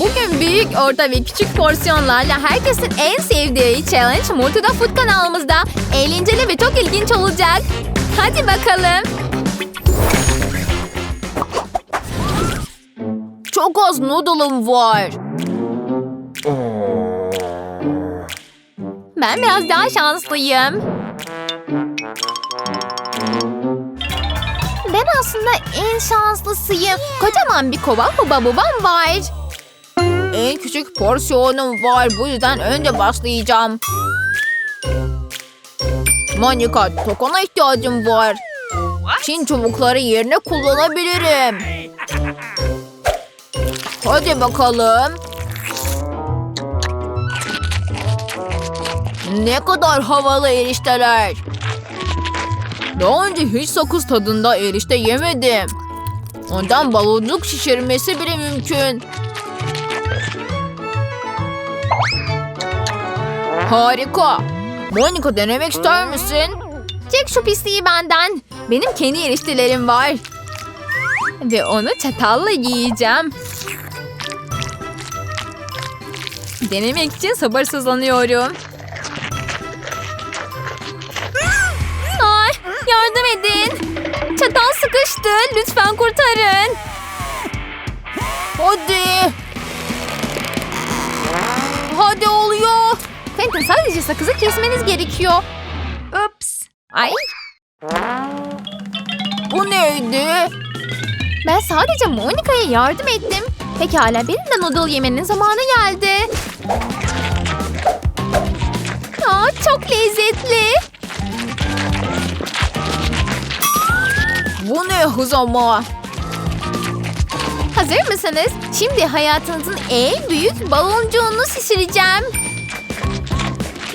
Bugün büyük, orta ve küçük porsiyonlarla herkesin en sevdiği challenge Multida Food kanalımızda. Eğlenceli ve çok ilginç olacak. Hadi bakalım. Çok az noodle'ım var. Ben biraz daha şanslıyım. Ben aslında en şanslısıyım. Kocaman bir kova huba bubam var. En küçük porsiyonum var. Bu yüzden önce başlayacağım. Monika, tokana ihtiyacım var. Çin çubukları yerine kullanabilirim. Hadi bakalım. Ne kadar havalı erişteler. Daha önce hiç sakız tadında erişte yemedim. Ondan baloncuk şişirmesi bile mümkün. Harika. Monika denemek ister misin? Çek şu pisliği benden. Benim kendi eriştelerim var. Ve onu çatalla yiyeceğim. Denemek için sabırsızlanıyorum. Ay, yardım edin. Çatal sıkıştı. Lütfen kurtarın. Hadi. Hadi oluyor. Fenton sadece sakızı kesmeniz gerekiyor. Ups. Ay. Bu neydi? Ben sadece Monika'ya yardım ettim. Pekala benim de noodle yemenin zamanı geldi. Aa, çok lezzetli. Bu ne hız ama? Hazır mısınız? Şimdi hayatınızın en büyük baloncuğunu şişireceğim.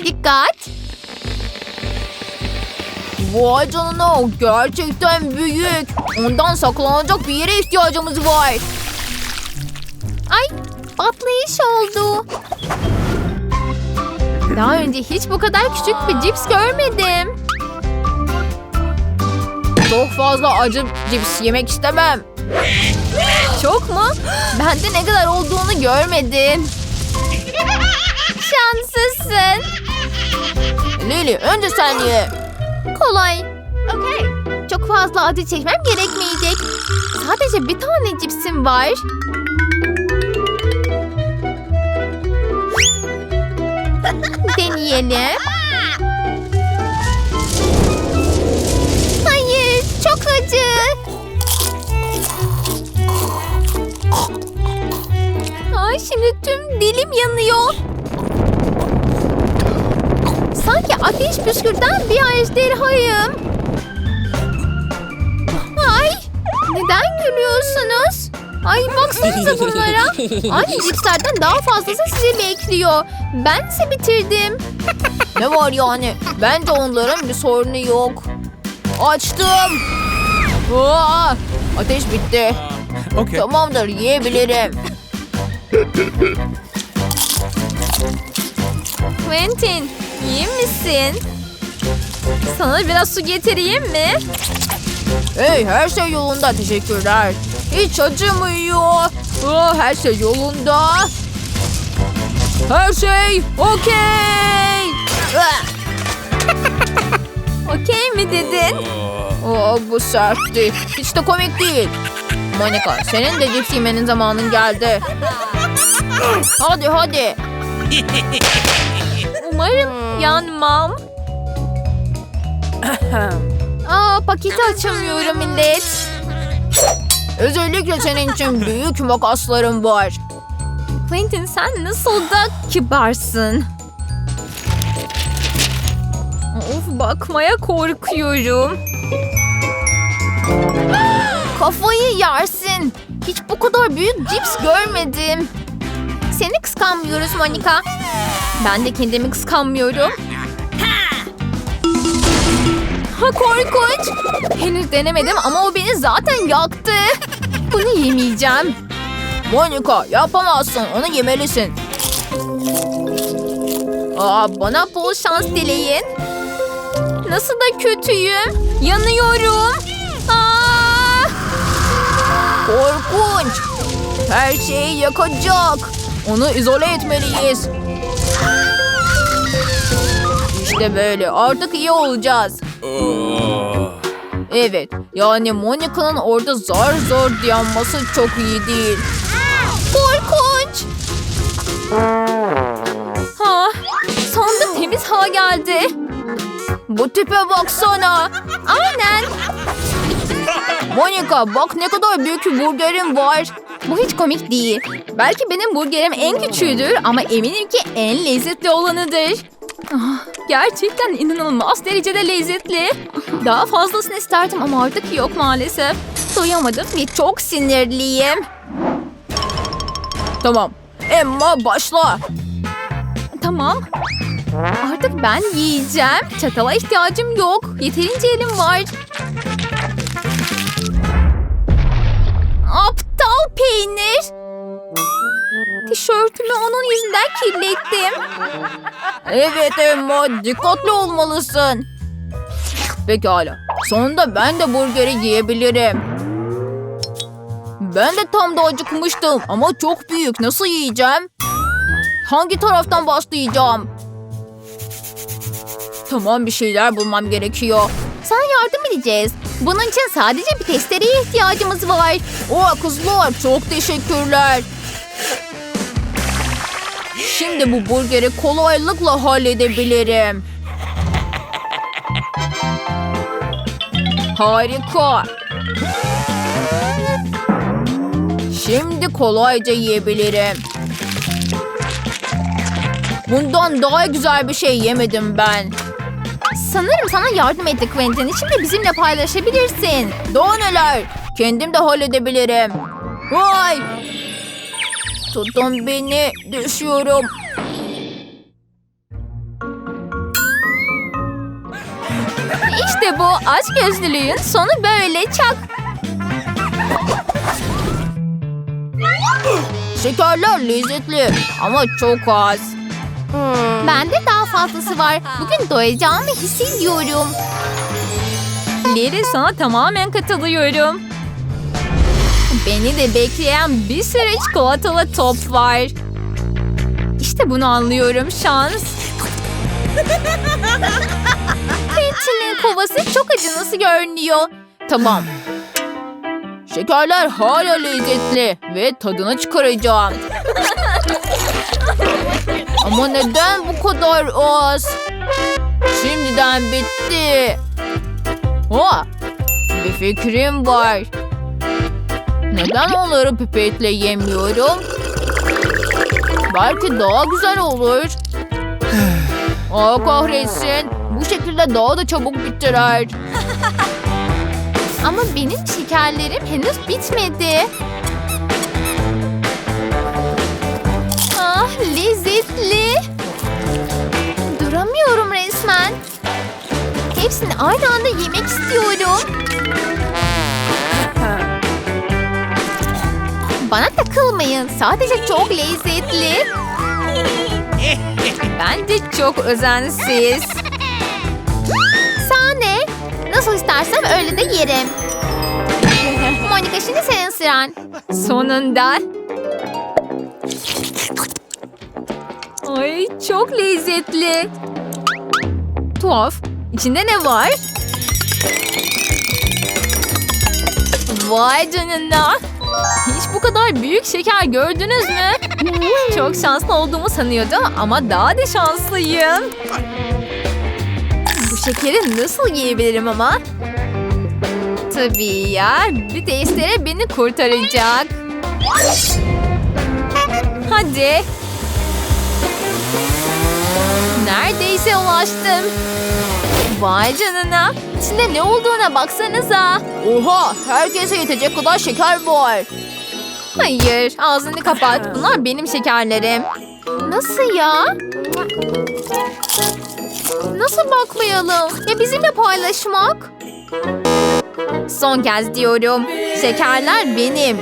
Dikkat. Vay canına gerçekten büyük. Ondan saklanacak bir yere ihtiyacımız var. Ay patlayış oldu. Daha önce hiç bu kadar küçük bir cips görmedim. Çok fazla acı cips yemek istemem. Çok mu? Ben de ne kadar olduğunu görmedim. Lili önce sen ye. Kolay. Çok fazla acı çekmem gerekmeyecek. Sadece bir tane cipsim var. Deneyelim. Hayır, çok acı. Ay şimdi tüm dilim yanıyor. Sanki ateş püskürten bir ejderhayım. Ay, neden gülüyorsunuz? Ay baksanıza bunlara. Aynı cipslerden daha fazlası sizi bekliyor. Ben ise bitirdim. ne var yani? Bence onların bir sorunu yok. Açtım. Aa, ateş bitti. Okay. Tamamdır yiyebilirim. Quentin iyi misin? Sana biraz su getireyim mi? Hey her şey yolunda teşekkürler. Hiç acımıyor. Oh, her şey yolunda. Her şey okey. Okey mi dedin? Oh, bu sertti. Hiç de komik değil. Monika senin de cips yemenin zamanın geldi. hadi hadi. Umarım yanmam. Aa paketi açamıyorum millet. Özellikle senin için büyük makaslarım var. Quentin sen nasıl da kibarsın. Of bakmaya korkuyorum. Kafayı yersin. Hiç bu kadar büyük cips görmedim. Seni kıskanmıyoruz Monika. Ben de kendimi kıskanmıyorum. Ha korkunç. Henüz denemedim ama o beni zaten yaktı. Bunu yemeyeceğim. Monika yapamazsın onu yemelisin. Aa, bana bol şans dileyin. Nasıl da kötüyüm. Yanıyorum. Aa! Korkunç. her şeyi yakacak. Onu izole etmeliyiz. İşte böyle artık iyi olacağız. Evet yani Monica'nın orada zar zor dayanması çok iyi değil. Korkunç. Ha, sonunda temiz hava geldi. Bu tipe baksana. Aynen. Monica bak ne kadar büyük bir burgerim var. Bu hiç komik değil. Belki benim burgerim en küçüğüdür ama eminim ki en lezzetli olanıdır. Ah, Gerçekten inanılmaz derecede lezzetli. Daha fazlasını isterdim ama artık yok maalesef. Doyamadım ve çok sinirliyim. Tamam. Emma başla. Tamam. Artık ben yiyeceğim. Çatala ihtiyacım yok. Yeterince elim var. Peynir. Tişörtümü onun yüzünden kirlettim. Evet Emma dikkatli olmalısın. Pekala. Sonunda ben de burgeri yiyebilirim. Ben de tam da acıkmıştım ama çok büyük. Nasıl yiyeceğim? Hangi taraftan başlayacağım? Tamam bir şeyler bulmam gerekiyor. Yardım edeceğiz. Bunun için sadece bir testereye ihtiyacımız var. O kızlar çok teşekkürler. Şimdi bu burgeri kolaylıkla halledebilirim. Harika. Şimdi kolayca yiyebilirim. Bundan daha güzel bir şey yemedim ben. Sanırım sana yardım ettik Quentin. Şimdi bizimle paylaşabilirsin. Daha neler? Kendim de halledebilirim. Vay! Tutun beni. Düşüyorum. İşte bu aç gözlülüğün sonu böyle çak. Şekerler lezzetli ama çok az. Bende daha fazlası var. Bugün doyacağımı hissediyorum. Leri sana tamamen katılıyorum. Beni de bekleyen bir sürü çikolatalı top var. İşte bunu anlıyorum şans. Quentin'in kovası çok acınası görünüyor. Tamam. Şekerler hala lezzetli ve tadını çıkaracağım. Ama neden bu kadar az? Şimdiden bitti. Ha, bir fikrim var. Neden onları pipetle yemiyorum? Belki daha güzel olur. Aa kahretsin. Bu şekilde daha da çabuk bitirer. Ama benim şekerlerim henüz bitmedi. Lezzetli. Duramıyorum resmen. Hepsini aynı anda yemek istiyorum. Bana takılmayın. Sadece çok lezzetli. Bence çok özensiz. Sahne. Nasıl istersem öyle de yerim. Monika şimdi senin sıran. Sonunda. Ay çok lezzetli. Tuhaf. İçinde ne var? Vay canına. Hiç bu kadar büyük şeker gördünüz mü? Çok şanslı olduğumu sanıyordum ama daha da şanslıyım. Bu şekeri nasıl yiyebilirim ama? Tabii ya. Bir testere beni kurtaracak. Hadi. Neredeyse ulaştım. Vay canına. İçinde ne olduğuna baksanıza. Oha herkese yetecek kadar şeker var. Hayır ağzını kapat. Bunlar benim şekerlerim. Nasıl ya? Nasıl bakmayalım? Ya bizimle paylaşmak? Son kez diyorum. Şekerler benim.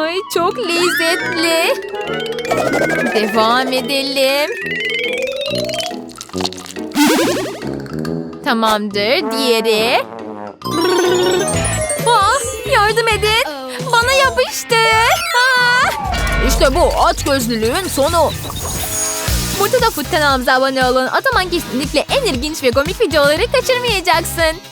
Ay çok lezzetli. Devam edelim. Tamamdır. Diğeri. Ah, yardım edin. Bana yapıştı. İşte bu aç gözlülüğün sonu. Burada da Food kanalımıza abone olun. O zaman kesinlikle en ilginç ve komik videoları kaçırmayacaksın.